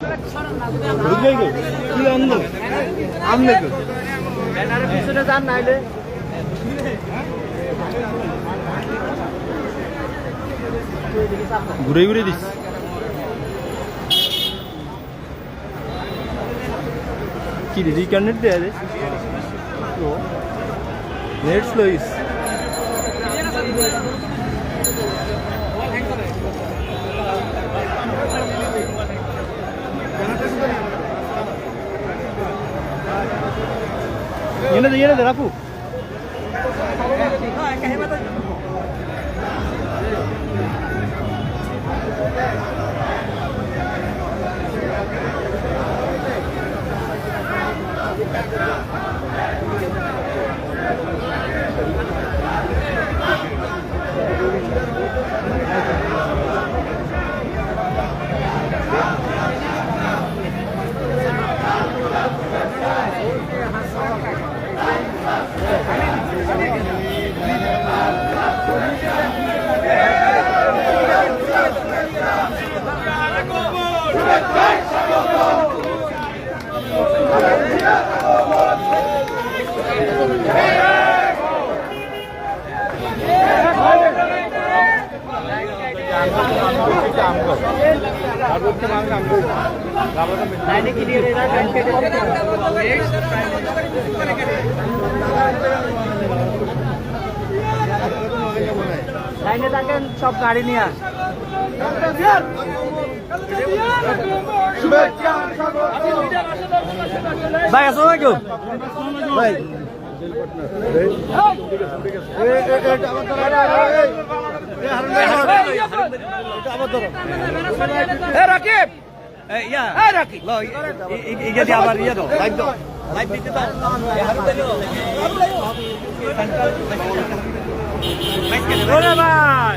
কি আনন্দ আমনে তো পিছনে যান ঘুরে ঘুরে দিস। কি রে রিকার নেট দেয়া রে? নেট স্লো என்னது என்னது ரப்பு লাইনে থাকেন সব গাড়ি নিয়ে আস ভাই আসো না ভাই। রাকিব! ইয়া। রাকিব। ইয়া দিয়ে আবার ইয়া দাও। লাইভ দাও। লাইভ দিতে দাও। ওরে ভাই!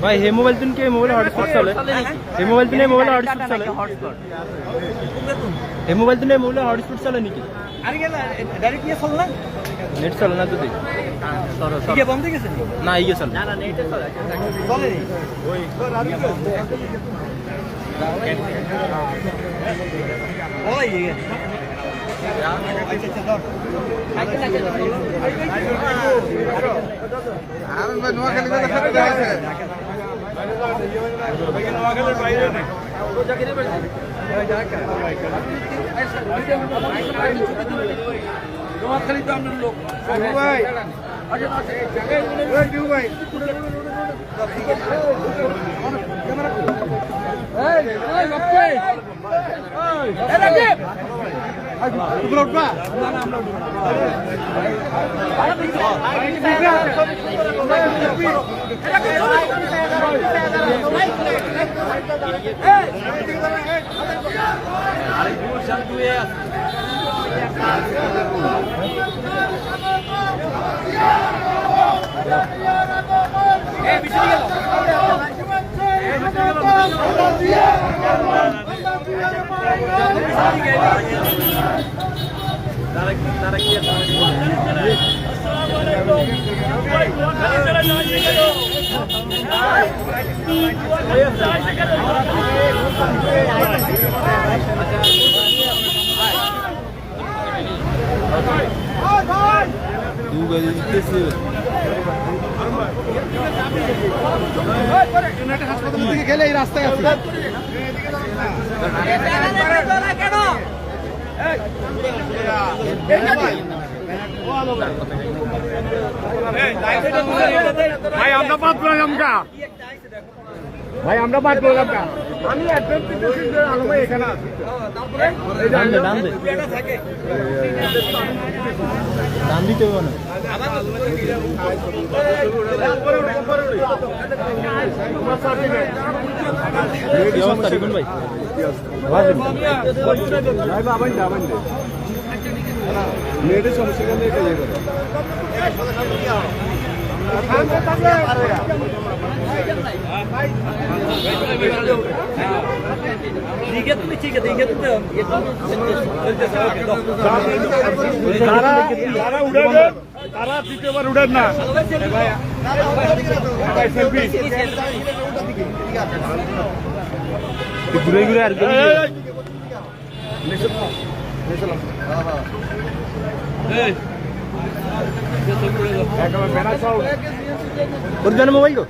এই ভাই হে মোবাইল তুন কে মোবাইল হটস্পট চলে? হে মোবাইল তুনে মোবাইল হটস্পট চলে? হে মোবাইল তুনে মোবাইল হটস্পট চলে নাকি? আরে গেল ডাইরেক্ট নিয়ে চল না। নেট চলে না তো দেখ কি বন্ধ গেছে না ইয়ে চলে। না না নেটে চলে। চলে নি ওই ইয়ে নোয়াখালী তো আপনার লোক ভাই আমরা দু গাড়ি দিতেছে গেলে এই রাস্তায় আছে ভাই আমরা বাদ বললাম কা ভাই আমরা বাদ বললাম কা আমি আলো ভাই এখানে আছে। ডান দে ডান দে। ডান দিতে হবে না। কি অবস্থা রিপন ভাই। বাবাই যাবেন নেটের সমস্যা কেন এটা ইয়ে করে? তারা দ্বিতীয়বার না। ঘুরে ঘুরে আর ওর জন্য মোবাইল তো।